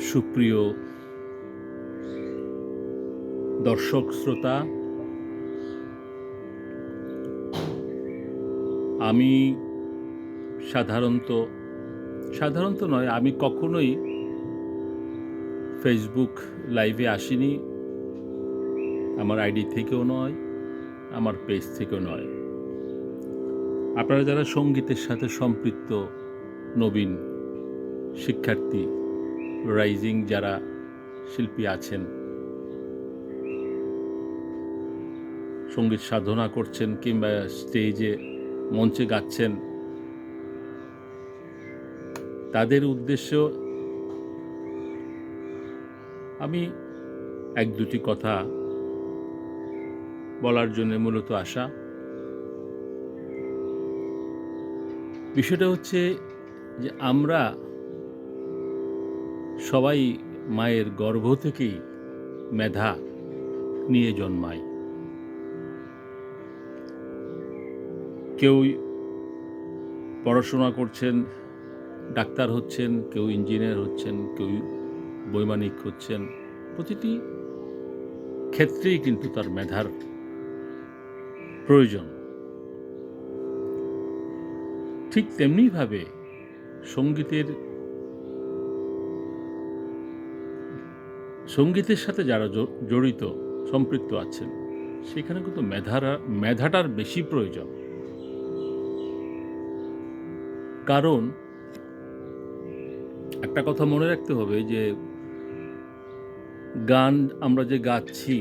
সুপ্রিয় দর্শক শ্রোতা, আমি সাধারণত সাধারণত নয়, আমি কখনোই ফেসবুক লাইভে আসিনি। আমার আইডি থেকেও নয়, আমার পেজ থেকেও নয়। আপনারা যারা সঙ্গীতের সাথে সম্পৃক্ত নবীন শিক্ষার্থী রাইজিং যারা শিল্পী আছেন। সংগীত সাধনা করছেন কিংবা স্টেজে মঞ্চে গাচ্ছেন। তাদের উদ্দেশ্য আমি এক দুটি কথা বলার জন্য মূলত আসা বিষয়টা হচ্ছে যে আমরা সবাই মায়ের গর্ভ থেকেই মেধা নিয়ে জন্মায়। কেউ পড়াশোনা করছেন, ডাক্তার হচ্ছেন, কেউ ইঞ্জিনিয়ার হচ্ছেন, কেউ বৈমানিক হচ্ছেন, প্রতিটি ক্ষেত্রেই কিন্তু তার মেধার প্রয়োজন। ঠিক তেমনিভাবে সঙ্গীতের সঙ্গীতের সাথে যারা জড়িত, সম্পৃক্ত আছেন, সেখানে কিন্তু মেধারা, মেধাটার বেশি প্রয়োজন। কারণ একটা কথা মনে রাখতে হবে যে, গান আমরা যে গাচ্ছি,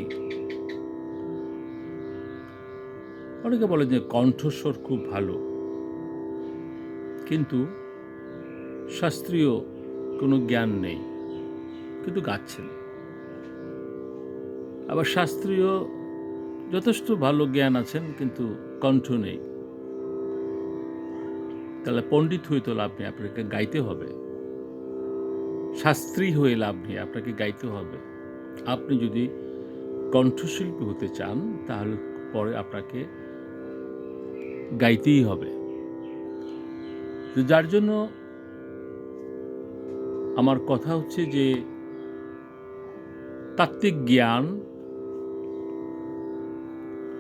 অনেকে বলে যে কণ্ঠস্বর খুব ভালো। কিন্তু শাস্ত্রীয় কোনো জ্ঞান নেই, কিন্তু গাচ্ছেন। আবার শাস্ত্রীয় যথেষ্ট ভালো জ্ঞান আছেন, কিন্তু কণ্ঠ নেই। তাহলে পণ্ডিত হয়ে তো লাভ নেই, আপনাকে গাইতে হবে। শাস্ত্রী হয়ে লাভ নেই, আপনাকে গাইতে হবে। আপনি যদি কণ্ঠশিল্পী হতে চান, তাহলে পরে আপনাকে গাইতেই হবে। তো যার জন্য আমার কথা হচ্ছে যে তাত্ত্বিক জ্ঞান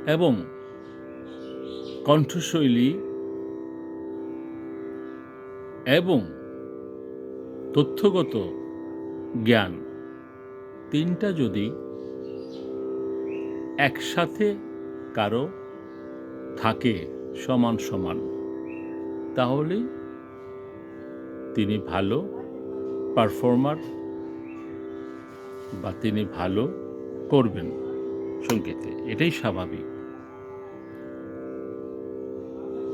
এবং কণ্ঠশৈলী এবং তথ্যগত জ্ঞান তিনটা যদি একসাথে কারও থাকে সমান সমান তাহলেই তিনি ভালো পারফর্মার বা তিনি ভালো করবেন। সঙ্গীতে, এটাই স্বাভাবিক।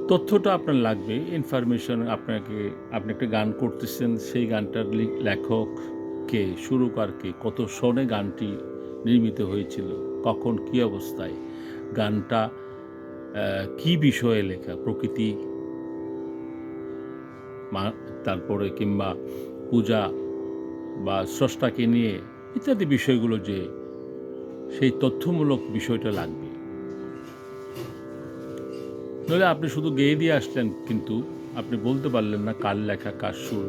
তথ্যটা আপনার লাগবে ইনফরমেশন আপনাকে, আপনি একটা গান করতেছেন, সেই গানটার লেখক কে, সুরকার কে, কত সনে গানটি নির্মিত হয়েছিল, কখন কী অবস্থায়, গানটা কি বিষয়ে লেখা, প্রকৃতি তারপরে কিংবা পূজা বা স্রষ্টাকে নিয়ে ইত্যাদি বিষয়গুলো যে সেই তথ্যমূলক বিষয়টা লাগবে। নইলে আপনি শুধু গেয়ে দিয়ে আসলেন কিন্তু আপনি বলতে পারলেন না কার লেখা, কার সুর,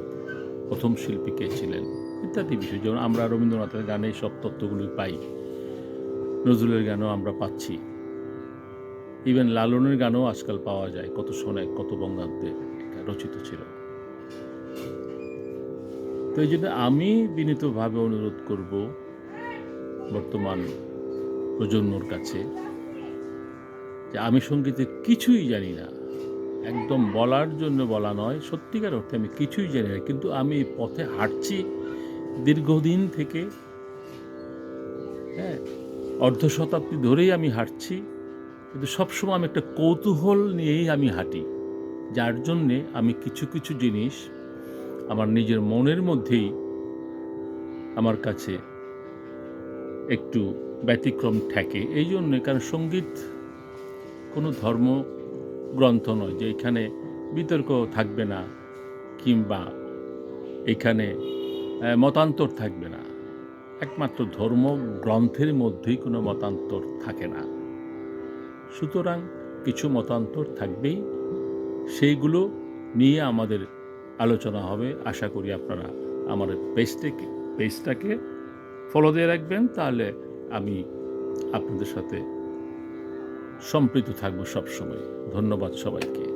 প্রথম শিল্পী কে ছিলেন, ইত্যাদি বিষয়। যেমন আমরা রবীন্দ্রনাথের গানে সব তথ্যগুলি পাই। নজরুলের গানও আমরা পাচ্ছি। ইভেন লালনের গানও আজকাল পাওয়া যায়, কত শোনে কত বঙ্গাব্দে রচিত ছিল। তো এই জন্য আমি বিনীতভাবে অনুরোধ করব বর্তমান প্রজন্মর কাছে, যে আমি সঙ্গীতে কিছুই জানি না। একদম বলার জন্য বলা নয়, সত্যিকার অর্থে আমি কিছুই জানি না, কিন্তু আমি পথে হাঁটছি দীর্ঘদিন থেকে। হ্যাঁ অর্ধ শতাব্দী ধরেই আমি হাঁটছি, কিন্তু সবসময় আমি একটা কৌতূহল নিয়েই আমি হাঁটি, যার জন্যে আমি কিছু কিছু জিনিস আমার নিজের মনের মধ্যেই আমার কাছে একটু ব্যতিক্রম ঠেকে। এই জন্যে, কারণ সংগীত কোনো ধর্ম গ্রন্থ নয় যে এখানে বিতর্ক থাকবে না কিংবা এখানে মতান্তর থাকবে না। একমাত্র ধর্ম গ্রন্থের মধ্যেই কোনো মতান্তর থাকে না। সুতরাং কিছু মতান্তর থাকবেই। সেইগুলো নিয়ে আমাদের আলোচনা হবে। আশা করি আপনারা আমাদের পেজটিকে, পেজটাকে ফলো দিয়ে রাখবেন তাহলে আমি আপনাদের সাথে সম্পৃক্ত থাকব সবসময়। ধন্যবাদ সবাইকে।